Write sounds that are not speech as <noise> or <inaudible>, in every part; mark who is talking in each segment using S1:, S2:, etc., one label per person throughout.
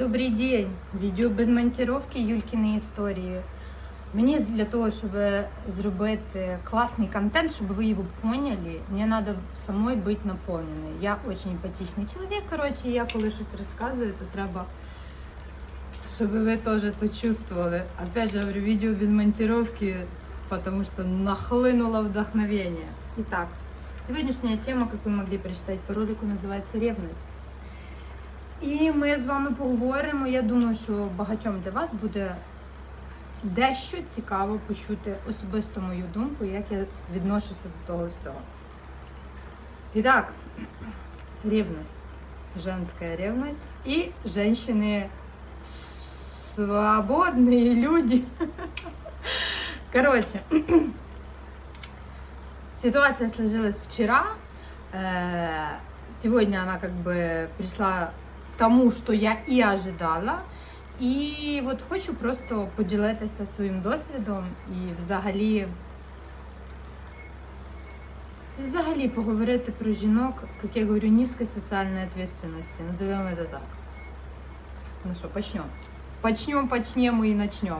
S1: Добрий день! Відео без монтировки Юлькіни історії. Мені для того, щоб зробити класний контент, щоб ви його поняли, мені треба самой бути наповненою. Я дуже емпатичний чоловік. Коротше, я коли щось розказую, то треба, щоб ви теж то чувствовали. Опять же, говорю, відео без монтировки, потому что нахлынуло вдохновение. Итак, сегодняшняя тема, как вы могли прочитать по ролику, называется ревность. І ми з вами поговоримо. Я думаю, що багатьом для вас буде дещо цікаво почути особисто мою думку, як я відношуся до того всього. І так, ревность, женская ревность и женщины свободные люди. Короче, ситуация сложилась вчера. Э, Сегодня она как бы пришла к тому, что я і ожидала. І от хочу просто поділитися своїм досвідом і взагалі, і взагалі поговорити про жінок, як я говорю, низької соціальної відповідальності. Назовемо це так. Ну що, почнемо. Почнем, почнем и начнем.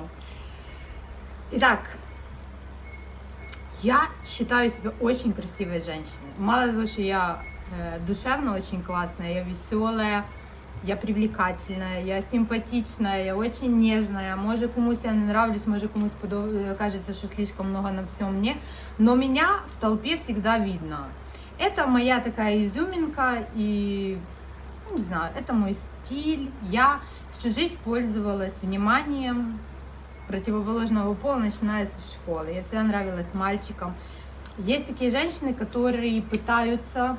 S1: Итак, я считаю себя очень красивой женщиной. Мало того, что я э, душевно очень классная, я веселая, я привлекательная, я симпатичная, я очень нежная. Може комусь я не нравлюсь, може комусь подо- э, кажется, что слишком много на всем мне. Но меня в толпе всегда видно. Это моя такая изюминка и, ну, не знаю, это мой стиль. Я всю жизнь пользовалась вниманием противоположного пола, начиная с школы. Я всегда нравилась мальчикам. Есть такие женщины, которые пытаются,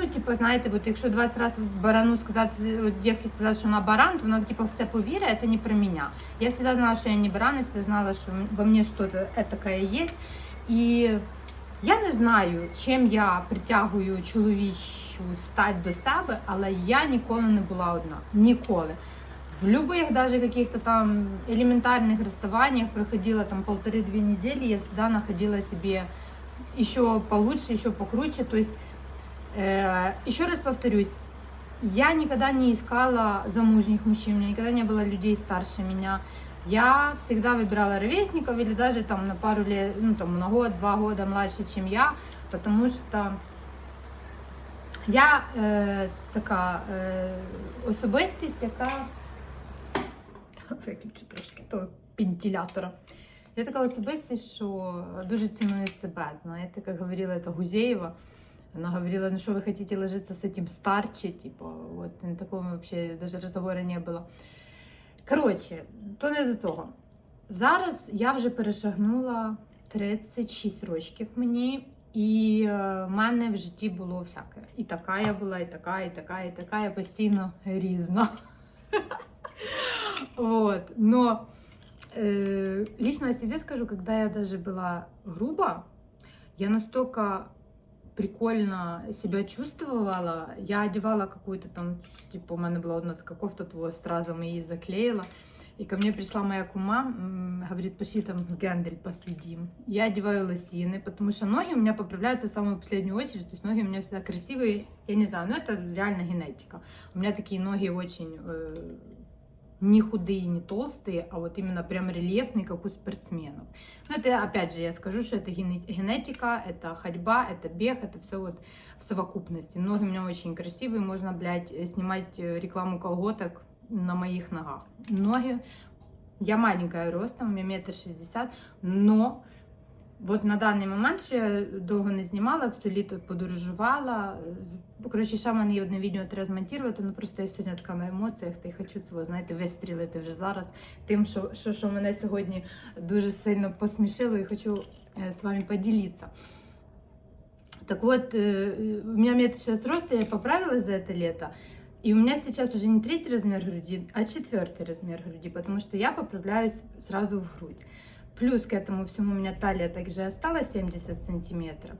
S1: ну, типа, знаєте, от якщо 20 раз барану сказати, от дівки сказати, що вона баран, то вона типа в це повірить, це не про меня. Я всегда знала, що я не баран, я всегда знала, що во мне что-то этакое есть. І я не знаю, чим я притягую чоловічу стать до себе, але я ніколи не була одна. Ніколи. В любых даже каких-то там элементарных расставаниях проходила там полторы-две недели, я всегда находила себе еще получше, еще покруче. То есть, э, еще раз повторюсь, я никогда не искала замужних мужчин, у меня никогда не было людей старше меня. Я всегда выбирала ровесников или даже там на пару лет, ну там на год, два года младше, чем я, потому что я е, така е, особистість, яка виключу трошки того вентилятора. Я така особистість, що дуже ціную себе. Знаєте, як говорила та Гузеєва. Она говорила, ну что вы хотите ложиться с этим старче, типа, вот на такого вообще даже разговора не было. Коротше, то не до того. Зараз я вже перешагнула 36 років мені, і е, в мене в житті було всяке. І така я була, і така, і така, і така, я постійно різна. <laughs> Вот. Но э, лично о себе скажу, когда я даже была груба, я настолько прикольно себя чувствовала. Я одевала какую-то там, типа, у меня была одна такая кофта, то сразу мы ее заклеила. И ко мне пришла моя кума, м, говорит, пошли там в Гендель посидим. Я одеваю лосины, потому что ноги у меня поправляются в самую последнюю очередь. То есть ноги у меня всегда красивые. Я не знаю, но это реально генетика. У меня такие ноги очень э, не худые, не толстые, а вот именно прям рельефные, как у спортсменов. Но это, опять же, я скажу, что это гене- генетика, это ходьба, это бег, это все вот в совокупности. Ноги у меня очень красивые, можно, блядь, снимать э, рекламу колготок на моих ногах. Ноги, я маленькая ростом, у меня метр шестьдесят, но вот на даний момент, що я довго не знімала, все літо подорожувала. е, Коротше, ще в мене є одне відео треба змонтувати, ну просто я сьогодні така на емоціях, та й хочу це, знаєте, вистрілити вже зараз тим, що, що, що мене сьогодні дуже сильно посмішило і хочу е, з вами поділитися. Так вот, э, у меня метр сейчас роста, я поправилась за это лето. И у меня сейчас уже не третий размер груди, а четвертый размер груди, потому что я поправляюсь сразу в грудь. Плюс к этому всему у меня талия также осталась 70 сантиметров.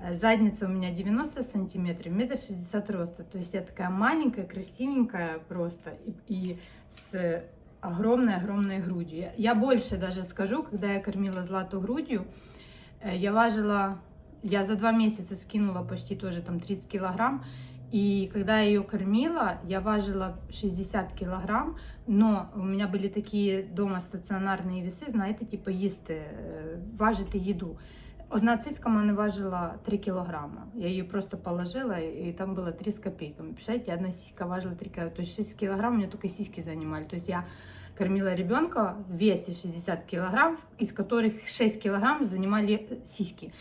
S1: Э, Задница у меня 90 сантиметров, метр шестьдесят роста. То есть я такая маленькая, красивенькая просто. И, и с огромной-огромной грудью. Я, я больше даже скажу, когда я кормила Злату грудью, э, я важила, я за два месяца скинула почти тоже там 30 килограмм. И когда я ее кормила, я важила 60 килограмм, но у меня были такие дома стаціонарні веси, знаєте, типу їсти, е, важити їду. Одна цицька в мене важила 3 кілограма. Я її просто положила, і там було 3 з копейками. Представляете, одна сиська важила 3 килограмма. То есть 6 килограмм у меня только сиськи занимали. То есть я кормила ребенка в весе 60 килограмм, из которых 6 килограмм занимали э, сиськи.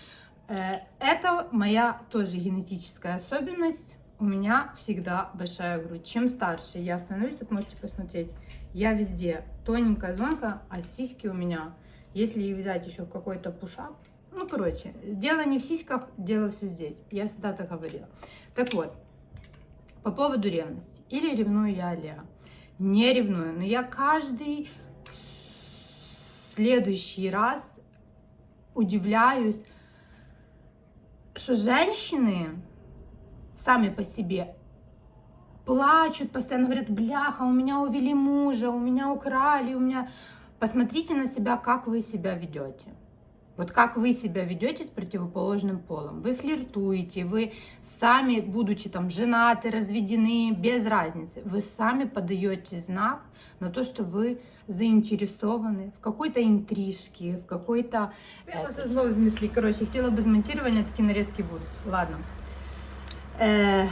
S1: Э, Это моя тоже генетическая особенность. У меня всегда большая грудь. Чем старше я становлюсь, вот можете посмотреть, я везде тоненькая, звонкая, а сиськи у меня, если их взять еще в какой-то пушап, ну, короче, дело не в сиськах, дело все здесь. Я всегда так говорила. Так вот, по поводу ревности. Или ревную я Олега. Не ревную, но я каждый следующий раз удивляюсь, что женщины сами по себе плачут, постоянно говорят, бляха, у меня увели мужа, у меня украли, у меня... Посмотрите на себя, как вы себя ведете. Вот как вы себя ведете с противоположным полом. Вы флиртуете, вы сами, будучи там женаты, разведены, без разницы, вы сами подаете знак на то, что вы заинтересованы в какой-то интрижке, в какой-то... Я со слов смысле, короче, хотела бы смонтирования, такие нарезки будут. Ладно. Э,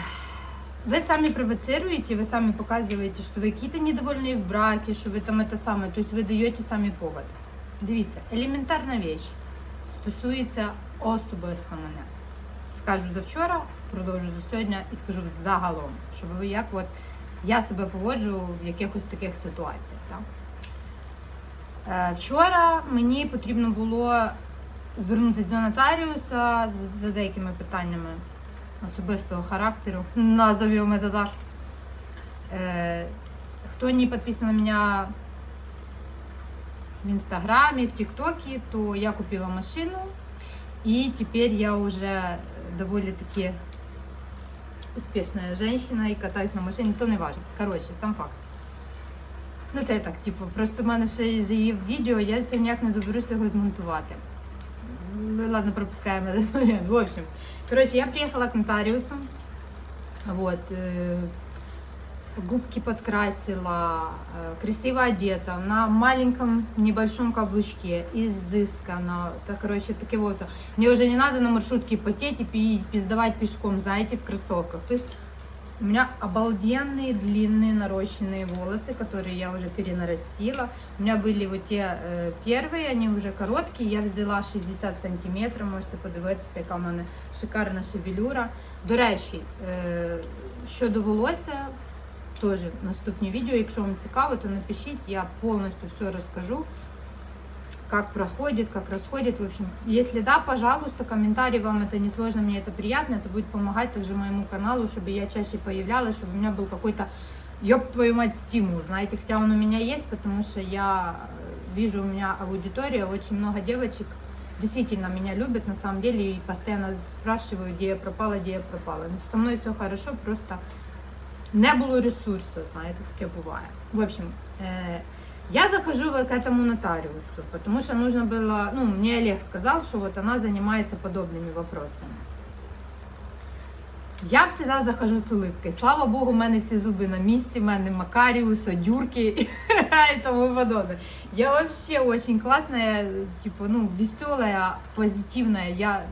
S1: Вы сами провоцируете, вы сами показываете, что вы какие-то недовольные в браке, что вы там это самое, то есть ви даєте самі повод. Дивіться, елементарна вещь стосується особисто мене. Скажу за вчора, продовжу за сьогодні і скажу загалом, щоб ви як от я себе поводжу в якихось таких ситуаціях. Так? Е, Вчора мені потрібно було звернутися до нотаріуса за деякими питаннями особистого характеру, назовем это так. Э, Кто не подписан на меня в Инстаграме, в ТикТоке, то я купила машину, и теперь я уже довольно-таки успешная женщина і катаюсь на машині, то не важно. Коротше, сам факт. Ну це так, типу, просто в мене ще є відео, я сьогодні ніяк не доберуся його змонтувати. Ну, ладно, пропускаємо этот момент. <laughs> В общем, короче, я приехала к нотариусу. Вот. э, Губки подкрасила, э, красиво одета, на маленьком небольшом каблучке, изысканно, так, короче, такие вот. Мне уже не надо на маршрутке потеть и пи- пиздавать пешком, знаете, в кроссовках. То есть у меня обалденные длинные нарощенные волосы, которые я уже перенарастила. У меня были вот те э, первые, они уже короткие. Я взяла 60 сантиметрів, можете подивитися, яка в мене шикарна шевелюра. До речі, е, щодо волосся, теж наступні відео. Якщо вам цікаво, то напишіть, я повністю все розкажу. Как проходит, как расходит, в общем. Если да, пожалуйста, комментарий вам это не сложно, мне это приятно, это будет помогать также моему каналу, чтобы я чаще появлялась, чтобы у меня был какой-то, ёб твою мать, стимул, знаете, хотя он у меня есть, потому что я э, вижу, у меня аудитория, очень много девочек действительно меня любят на самом деле и постоянно спрашивают, где я пропала, где я пропала. Но со мной все хорошо, просто не було ресурсу, знаєте, таке буває. В общем, э, я захожу вот к этому нотариусу, потому что нужно было, ну, мне Олег сказал, что вот она занимается подобными вопросами. Я всегда захожу з улыбкой. Слава Богу, у мене всі зуби на місці, у мене Макаріус, одюрки <laughs> і тому подобное. Я вообще очень классная, типа, ну, веселая, позитивная. Я,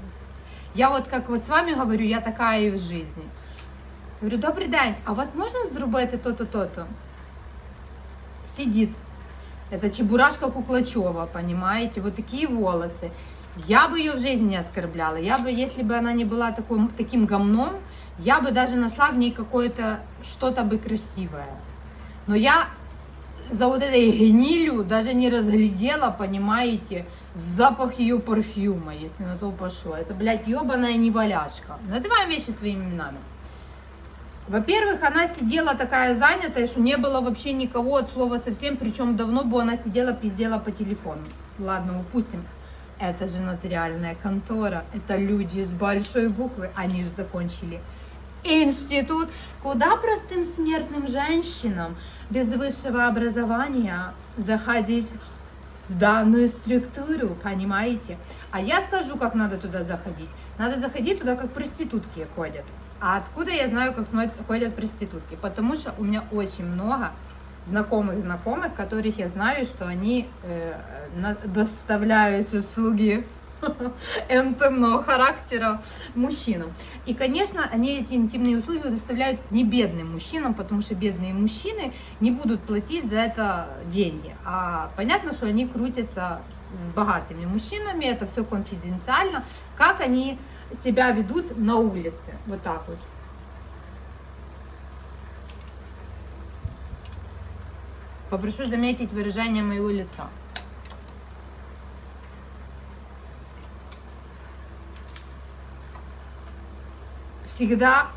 S1: я вот как вот с вами говорю, я такая и в жизни. Говорю, добрий день, а у вас можна то-то, то-то? Сидит. Это Чебурашка Куклачева, понимаете? Вот такие волосы. Я бы ее в жизни не оскорбляла. Я бы, если бы она не была такой, таким гомном, я бы даже нашла в ней какое-то что-то бы красивое. Но я за вот этой гнилью даже не разглядела, понимаете, запах ее парфюма, если на то пошло. Это, блядь, ебаная неваляшка. Называем вещи своими именами. Во-первых, она сидела такая занятая, что не было вообще никого от слова совсем, причем давно бы она сидела, пиздела по телефону. Ладно, упустим. Это же нотариальная контора, это люди с большой буквы, они же закончили институт, куда простым смертным женщинам без высшего образования заходить в данную структуру, понимаете? А я скажу, как надо туда заходить. Надо заходить туда, как проститутки ходят. А откуда я знаю, как ходят проститутки? Потому что у меня очень много знакомых знакомых, которых я знаю, что они э, доставляют услуги <laughs> интимного характера мужчинам. И, конечно, они эти интимные услуги доставляют не бедным мужчинам, потому что бедные мужчины не будут платить за это деньги. А понятно, что они крутятся с богатыми мужчинами, это все конфиденциально, как они себя ведут на улице. Вот так вот. Попрошу заметить выражение моего лица. Всегда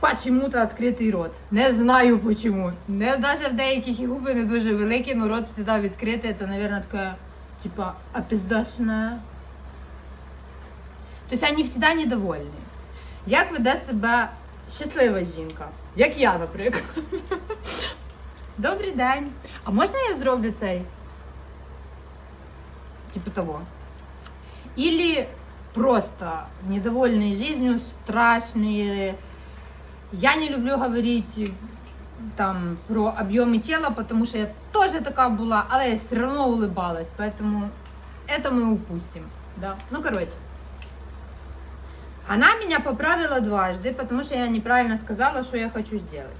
S1: почему-то відкритий рот. Не знаю почему. Не даже в деяких і губи не дуже великі, но рот всегда відкритий. Це, наверное, така, типа, опіздашна. Тобто вони всегда недовольні. Як веде себе щаслива жінка? Як я, наприклад. Добрий день. А можна я зроблю цей? Типу того. Или просто недовольные жизнью, страшные. Я не люблю говорить там про объемы тела, потому что я тоже такая была, але я все равно улыбалась, поэтому это мы упустим. Да. Ну, короче. Она меня поправила дважды, потому что я неправильно сказала, что я хочу сделать.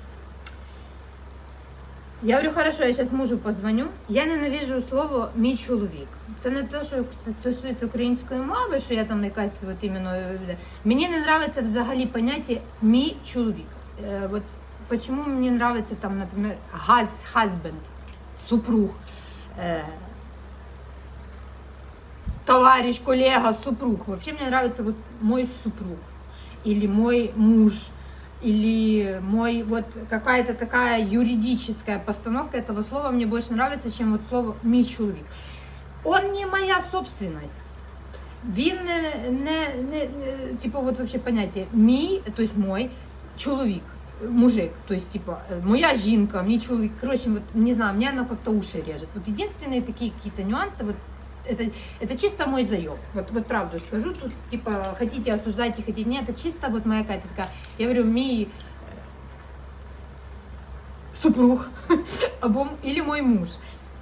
S1: Я говорю, хорошо, я зараз мужу позвоню. Я ненавижу слово мій чоловік. Це не те, що стосується української мови, що я там якась от іменно. е, Мені не подобається взагалі поняття мій чоловік. Е, от почему мені подобається там, наприклад, газ, husband, супруг, е, товарищ, коллега, супруг. Вообще мне нравится вот мой супруг или мой муж или мой вот какая-то такая юридическая постановка этого слова мне больше нравится, чем вот слово мій чоловік. Он не моя собственность. Він не, не, не, не типу, вот вообще поняття мій, то есть мой чоловік, мужик, то есть типа э, моя жінка, мій чоловік. Короче, вот не знаю, мне оно как-то уши режет. Вот единственные такие какие-то нюансы, вот это, это чисто мой заеб. Вот, вот правду скажу, тут типа хотите осуждайте, хотите нет, это чисто вот моя какая-то такая, я говорю, мій э, супруг <laughs> або м- или мой муж.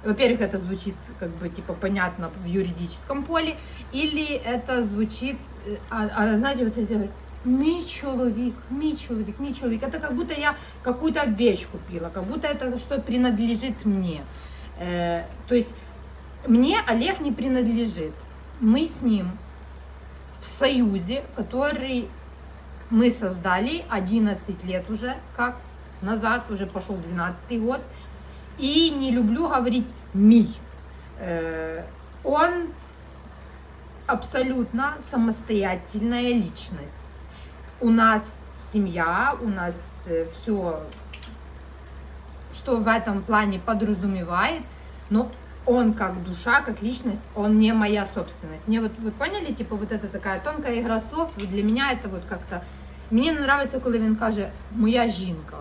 S1: Во-первых, это звучит как бы типа понятно в юридическом поле, или это звучит, э, а, а знаете, вот если говорю, мій чоловік, мій чоловік, мій чоловік, это как будто я какую-то вещь купила, как будто это что принадлежит мне. Э, то есть мне Олег не принадлежит. Мы с ним в союзе, который мы создали 11 лет уже, как назад, уже пошел 12 год. И не люблю говорить «ми». Э, Он абсолютно самостоятельная личность. У нас семья, у нас все, что в этом плане подразумевает, но он как душа, как личность, он не моя собственность. Мне вот, вы поняли, типа вот это такая тонкая игра слов, и для меня это вот как-то... Мені не подобається, коли він каже «моя жінка».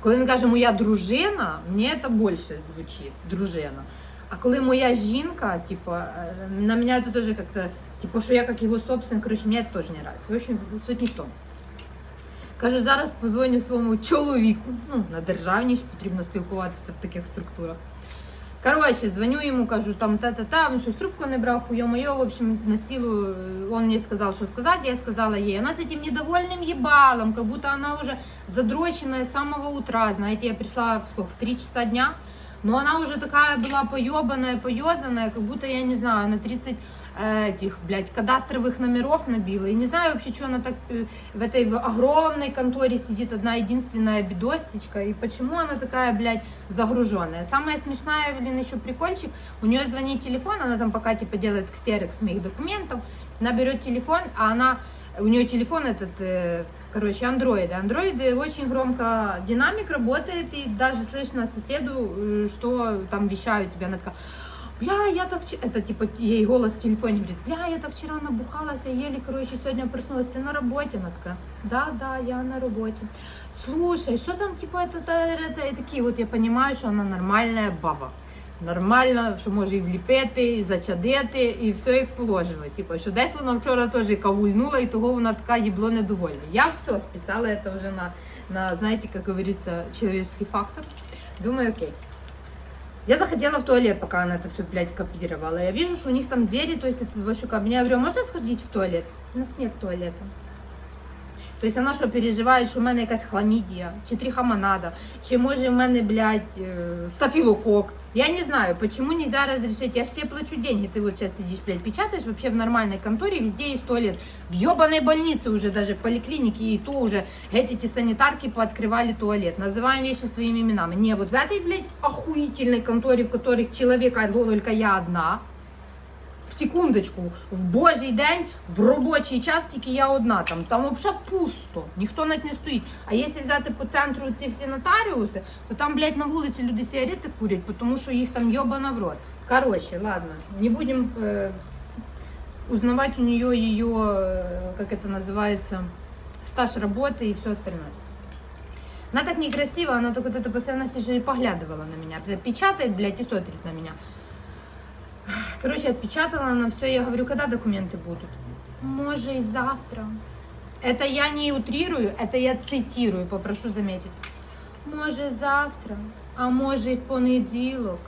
S1: Коли він каже моя дружина, мені це більше звучить, дружина. А коли моя жінка, типа, е, на мене це теж як-то, типа, що я як його собственник, коротше, мені це теж не нравится. В общем, суть не в тому. Кажу, зараз позвоню своєму чоловіку. Ну, на державній ж потрібно спілкуватися в таких структурах. Короче, звоню ему, кажу, там та-та-та, он щось трубку не брал, хуё моё, в общем, на силу, э, он мне сказал, что сказать, я сказала ей. Она с этим недовольным ебалом, как будто она уже задроченная с самого утра, знаете, я пришла в, сколько, в 3 часа дня, но она уже такая была поебанная, поезанная, как будто, я не знаю, на 30 э, этих, блядь, кадастровых номеров набила. И не знаю вообще, что она так э, в этой огромной конторе сидит одна единственная бедостечка, и почему она такая, блядь, загруженная. Самое смешное, блин, еще прикольчик, у нее звонит телефон, она там пока типа делает ксерокс моих документов, она берет телефон, а она, у нее телефон этот, э, короче, андроиды. Андроиды очень громко, динамик работает, и даже слышно соседу, э, что там вещают тебе, она такая, Бля, я так вчера, это типа ей голос в телефоне говорит, бля, я так вчера набухалась, я еле, короче, сегодня проснулась, ты на работе? Она такая, да, да, я на работе. Слушай, что там, типа, это, это, это, и такие вот, я понимаю, что она нормальная баба. нормально, що може і вліпити, і зачадити, і все як положено. Типу, що десь вона вчора теж кавульнула, і того вона така їбло недовольна. Я все списала це вже на, на знаєте, як говориться, человеческий фактор. Думаю, окей. Я захотела в туалет, пока она это все, блядь, копировала. Я вижу, что у них там двери, то есть это большой кабинет. Я говорю, «А можно сходить в туалет? У нас нет туалета. То есть вона що переживає, що в мене якась хламідія, чи трихомонада, чи може в мене, блядь, е, стафилокок. Я не знаю, почему нельзя разрешить. Я ж тебе плачу деньги, ты вот сейчас сидишь, блядь, печатаешь. Вообще в нормальной конторе везде есть туалет. В ебаной больнице уже, даже в поликлинике, и то уже эти санитарки пооткрывали туалет. Называем вещи своими именами. Не, вот в этой, блядь, охуительной конторе, в которой человека только я одна, секундочку, в божий день, в робочий час тільки я одна там. Там взагалі пусто, ніхто навіть не стоїть. А якщо взяти по центру ці всі нотаріуси, то там, блядь, на вулиці люди сигарети курять, тому що їх там йобана в рот. Короче, ладно, не будем э, узнавать у нее ее, э, как это называется, стаж работы и все остальное. Она так некрасиво, она так вот это постоянно сидит и поглядывала на меня. Печатает, блядь, и смотрит на меня. Короче, отпечатала на все. Я говорю, когда документы будут? Может, и завтра. Это я не утрирую, это я цитирую, попрошу заметить. Може завтра, а може і в понеділок,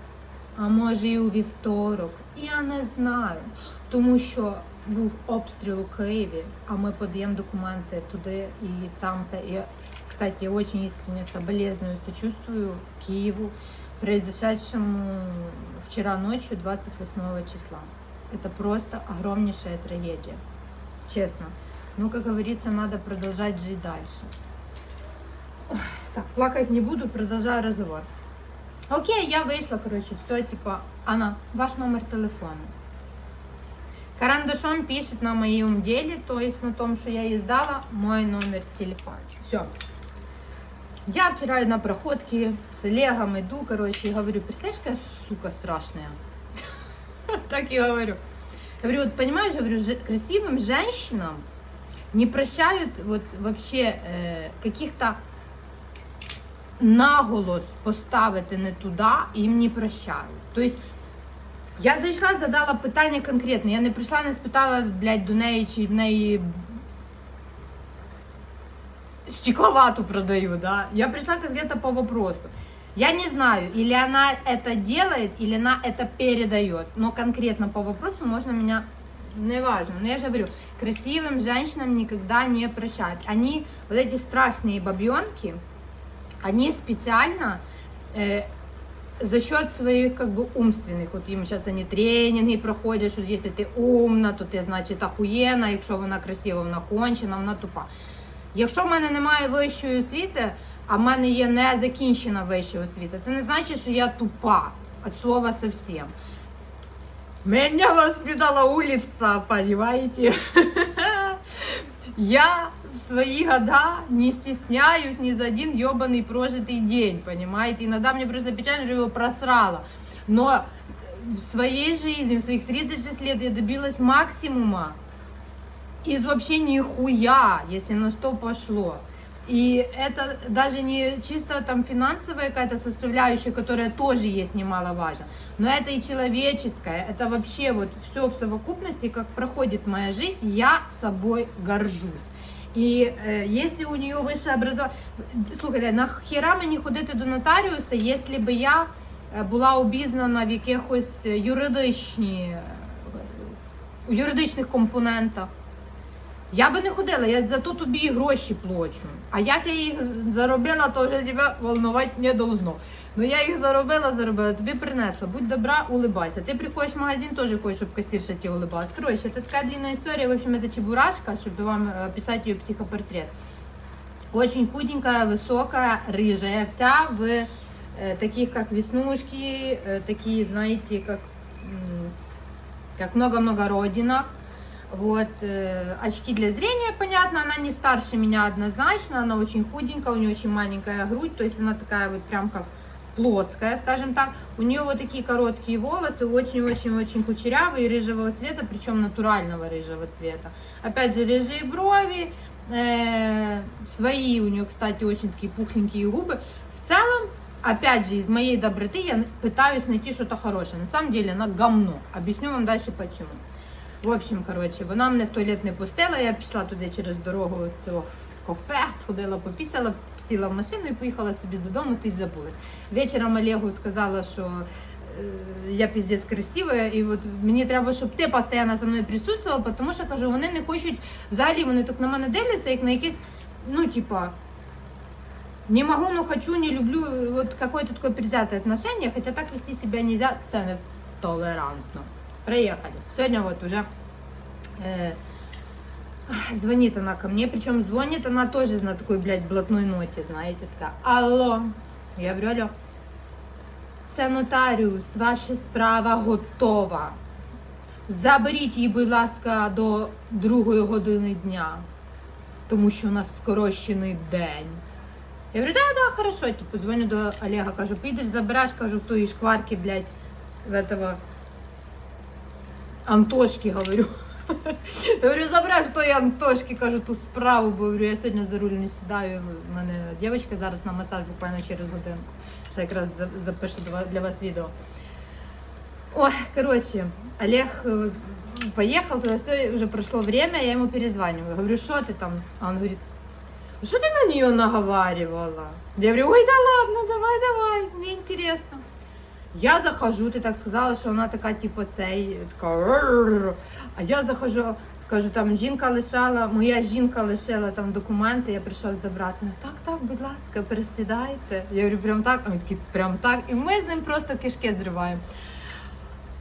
S1: а може і у вівторок. Я не знаю, тому що був обстріл у Києві, а ми подаємо документи туди і там. Та і, кстати, я очень искренне соболезную, сочувствую Киеву, Произошедшему вчера ночью, 28 числа. Это просто огромнейшая трагедия. Честно. Ну, как говорится, надо продолжать жить дальше. Так, плакать не буду, продолжаю разговор. Окей, я вышла, короче, все, типа, Анна, ваш номер телефона. Карандашом пишет на моем деле, то есть на том, что я ей сдала, мой номер телефона. Все. Я вчера на проходке с Олегом иду, короче, и говорю, представляешь, какая сука страшная. <laughs> Так и говорю. Говорю, вот понимаешь, говорю, красивым женщинам не прощают вот вообще э, каких-то наголос поставити не туди, їм не прощають. Тобто я зайшла, задала питання конкретне. Я не прийшла, не спитала, блядь, до неї, чи в неї стекловату продаю, да. Я пришла конкретно по вопросу. Я не знаю, или она это делает, или она это передает. Но конкретно по вопросу можно меня не важно. Но я же говорю, красивым женщинам никогда не прощают. Они, вот эти страшные бабенки, они специально э, за счет своих как бы умственных, вот им сейчас они тренинги проходять, що якщо ти умна, то ти значить охуєна, якщо вона красива, вона кончена, вона тупа. Якщо в мене немає вищої освіти, а в мене є не закінчена вища освіта, це не значить, що я тупа. От слова совсем. Меня воспитала улица, понимаете? <laughs> Я в свои года не стесняюсь ни за один ебаный прожитый день, понимаете? Иногда мне просто печально, что его просрала. Но в своей жизни, в своих 36 лет я добилась максимума из вообще нихуя, если на что пошло. И это даже не чисто там финансовая какая-то составляющая, которая тоже есть немаловажно, но это и человеческая, это вообще вот все в совокупности, как проходит моя жизнь, я собой горжусь. І е, якщо у нее вище образование, слухайте, нахіра мені ходити до нотаріуса, якщо б я е, була обізнана в якихось юридичні, у юридичних компонентах. Я би не ходила, я зато тобі і гроші плачу. А як я їх з- заробила, то вже тебе волнувати не должно. Ну я їх заробила, заробила, тобі принесла. Будь добра, улыбайся. Ти приходиш в магазин, теж хочеш, щоб касірша тебе улыбалась. Короче, это такая длинная история. В общем, это чебурашка, чтобы вам э, описать ее психопортрет. Очень худенькая, высокая, рыжая, вся в э, таких, как веснушки, э, такие, знаете, как, м, как много-много родинок. Вот, э, очки для зрения, понятно, она не старше меня однозначно, она очень худенькая, у нее очень маленькая грудь, то есть она такая вот прям как плоская, скажем так. У нее вот такие короткие волосы, очень-очень-очень кучерявые, рыжего цвета, причем натурального рыжего цвета. Опять же, рыжие брови, э, свои у нее, кстати, очень такие пухленькие губы. В целом, опять же, из моей доброты я пытаюсь найти что-то хорошее. На самом деле, она говно. Объясню вам дальше почему. В общем, коротше, вона мене в туалет не пустила, я пішла туди через дорогу цього кафе, сходила, попісяла, сіла в машину і поїхала собі додому, ти забулась. Вечором Олегу сказала, що е, я піздець красива, і от мені треба, щоб ти постійно за мною присутствувала, тому що кажу, вони не хочуть, взагалі вони так на мене дивляться, як на якесь, ну, типа, не могу, но хочу, не люблю, вот какое-то такое предвзятое отношение, хотя так вести себя нельзя, це не толерантно. Проехали. Сегодня вот уже э, звонит она ко мне, причем звонит она тоже на такой, блядь, блатной ноте, знаете, такая, алло, я говорю, алло, це нотаріус, ваша справа готова. Заберіть її, будь ласка, до другої години дня, тому що у нас скорочений день. Я говорю, да, да, хорошо, типу, дзвоню до Олега, кажу, підеш, забереш, кажу, в тої шкварки, блядь, в этого Антошки, говорю. Я говорю, забереш тої Антошки, кажу, ту справу, бо говорю, я сьогодні за руль не сідаю. У мене дівчинка зараз на масаж буквально через годинку. Ще якраз за- запишу для вас- для вас відео. Ой, короче, Олег э, поехал, туда все, уже прошло время, я ему перезваниваю. Говорю, что ты там? А он говорит, что ты на нее наговаривала? Я говорю, ой, да ладно, давай, давай, мне интересно. Я захожу, ти так сказала, що вона така, типу, цей, така, а я захожу, кажу, там жінка лишала, моя жінка лишила там документи, я прийшов забрати. Вона, так, так, будь ласка, присідайте. Я говорю, прям так, а він такий, прям так. І ми з ним просто кишки зриваємо.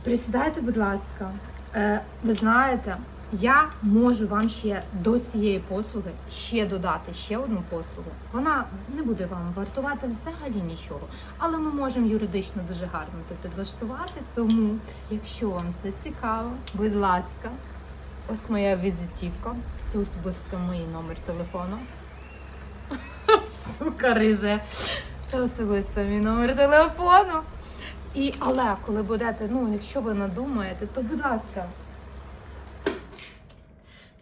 S1: Присідайте, будь ласка. Е, ви знаєте, я можу вам ще до цієї послуги ще додати ще одну послугу. Вона не буде вам вартувати взагалі нічого, але ми можемо юридично дуже гарно це підлаштувати. Тому, якщо вам це цікаво, будь ласка, ось моя візитівка. Це особисто мій номер телефону. <laughs> Сука, риже. Це особисто мій номер телефону. І але коли будете, ну якщо ви надумаєте, то будь ласка.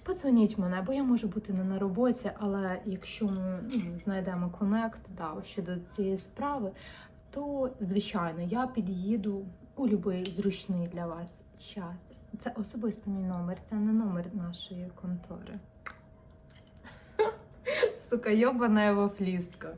S1: Подзвоніть мене, бо я можу бути не на роботі, але якщо ми ну, знайдемо конект да, щодо цієї справи, то звичайно я під'їду у будь-який зручний для вас час. Це особисто мій номер, це не номер нашої контори. <laughs> Сука, ёбаная вафлистка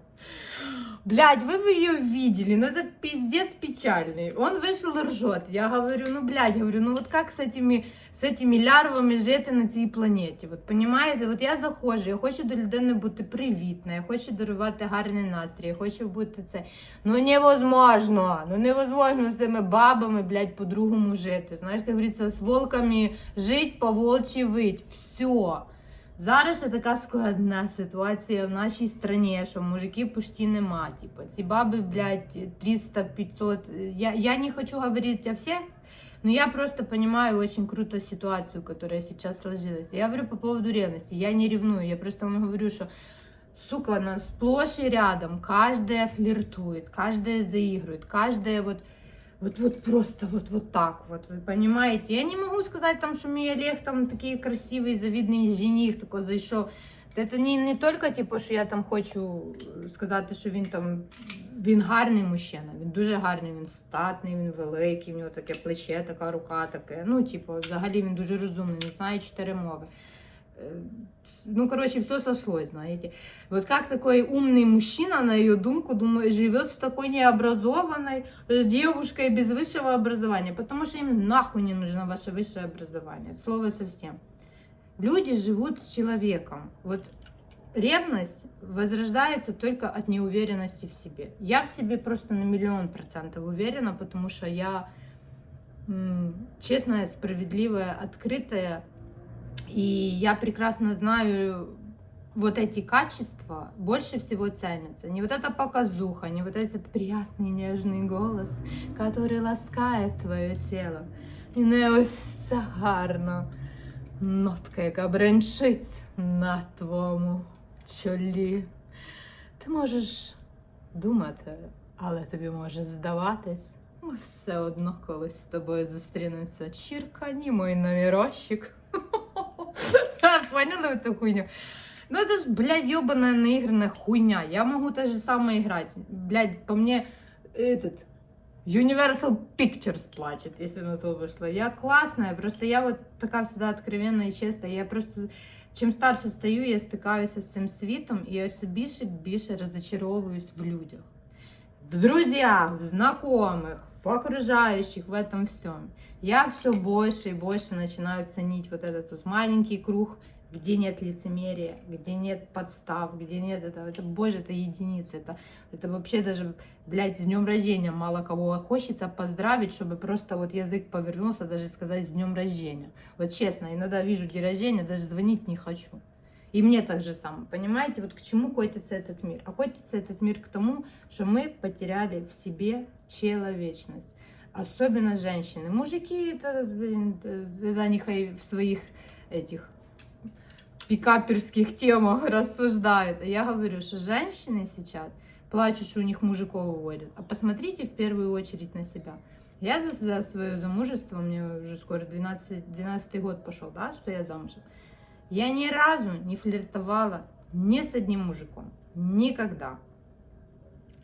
S1: Блядь, вы бы ее видели, ну это пиздец печальный. Он вышел и ржет. Я говорю, ну, блядь, говорю, ну вот как с этими, с этими лярвами жити на цій планеті? Вот понимаете, от я заходжу, я хочу до людини бути привітна, я хочу дарувати гарний настрій, я хочу бути це. Ну невозможно, ну невозможно з цими бабами, блядь, по-другому жити. Знаєш, як говориться, з волками жить, по волчі вить. Все. Зараз ще така складна ситуація в нашій страні, що мужиків почти нема. Типу, ці баби, блядь, 300-500. Я, я не хочу говорить о всех, но я просто понимаю очень круто ситуацию, которая сейчас сложилась. Я говорю по поводу ревности. Я не ревную, я просто вам говорю, что сука, она сплошь и рядом. Каждая флиртует, каждая заигрывает, каждая вот вот, вот просто вот, вот так вот, вы понимаете? Я не могу сказать, там, что мій Олег там такий красивий, завідний жених, тако зайшов. Це не, не тільки, типу, що я там хочу сказати, що він там він гарний мужчина, він дуже гарний, він статний, він великий, в нього таке плече, така рука, таке. Ну, типу, взагалі він дуже розумний, він знає чотири мови. Э, Ну, короче, все сошлось, знаете. Вот как такой умный мужчина, на ее думку, думаю, живет с такой необразованной э, девушкой без высшего образования, потому что им нахуй не нужно ваше высшее образование, от слова совсем. Люди живут с человеком. Вот ревность возрождается только от неуверенности в себе. Я в себе просто на миллион процентов уверена, потому что я м, честная, справедливая, открытая, и я прекрасно знаю вот эти качества больше всего ценятся. Не вот эта показуха, не вот этот приятный нежный голос, который ласкает твое тело. І не ось ця гарна нотка, яка бренчить на твоєму чолі. Ти можеш думати, але тобі може здаватись, ми все одно колись з тобою зустрінемося. Чіркані, мой номерочок. <laughs> <laughs> Поняли цю хуйню? Ну это ж, блядь, ебаная наигранная хуйня. Я могу то же самое играть. Блядь, по мне этот Universal Pictures плачет, если на то вышло. Я классная, просто я вот такая всегда откровенная и честная. Я просто, чим старше стаю, я стикаюся з цим світом, і я все більше і більше розочаровуюсь в людях. В друзьях, в знакомых, в окружающих, в этом всем. Я все больше и больше начинаю ценить вот этот вот маленький круг, где нет лицемерия, где нет подстав, где нет этого. Это, боже, это единицы. Это, это вообще даже, блядь, с днем рождения мало кого хочется поздравить, чтобы просто вот язык повернулся, даже сказать с днем рождения. Вот честно, иногда вижу день рождения, даже звонить не хочу. И мне так же самое. Понимаете, вот к чему котится этот мир? А котится этот мир к тому, что мы потеряли в себе человечность. Особенно женщины. Мужики, это, блин, это они хай в своих этих пикаперских темах рассуждают. <laughs> А я говорю, что женщины сейчас плачут, что у них мужиков уводят. А посмотрите в первую очередь на себя. Я за, за свое замужество, мне уже скоро 12, 12 год пошел, да, что я замужем. Я ни разу не флиртовала ни с одним мужиком. Никогда.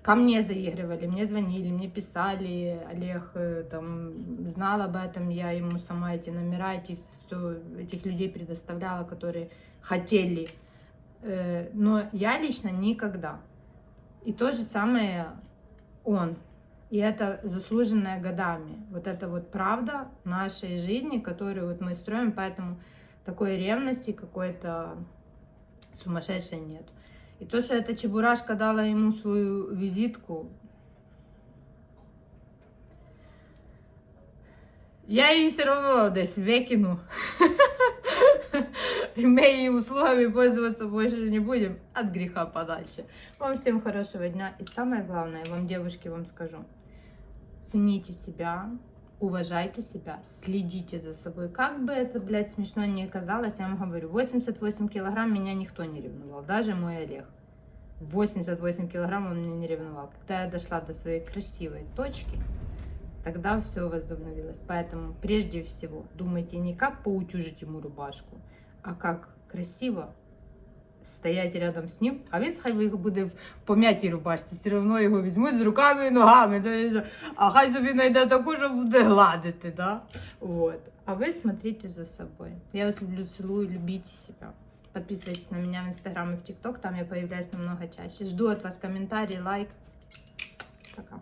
S1: Ко мне заигрывали, мне звонили, мне писали, Олег э, там знал об этом, я ему сама эти номера, эти, все, этих людей предоставляла, которые хотели. Э, Но я лично никогда. И то же самое он. И это заслуженное годами. Вот это вот правда нашей жизни, которую вот мы строим, поэтому такой ревности какой-то сумасшедшей нет. И то, что эта чебурашка дала ему свою визитку, я її все равно десь викину. И <laughs> мы ее услугами пользоваться больше не будем от греха подальше. Вам всем хорошего дня. И самое главное, вам, девушки, вам скажу. Цените себя, уважайте себя, следите за собой. Как бы это, блядь, смешно не казалось, я вам говорю, 88 килограмм меня никто не ревновал, даже мой Олег. 88 килограмм он меня не ревновал. Когда я дошла до своей красивой точки, тогда все возобновилось. Поэтому прежде всего думайте не как поутюжить ему рубашку, а как красиво стоять рядом з ним, а він хай буде в пом'ятій рубашці, все одно його візьмуть з руками і ногами, а хай собі знайде таку, що буде гладити, да? Вот. А ви смотрите за собой. Я вас люблю, целую, любите себя. Подписывайтесь на меня в Инстаграм и в ТикТок, там я появляюсь намного чаще. Жду от вас комментарий, лайк. Пока.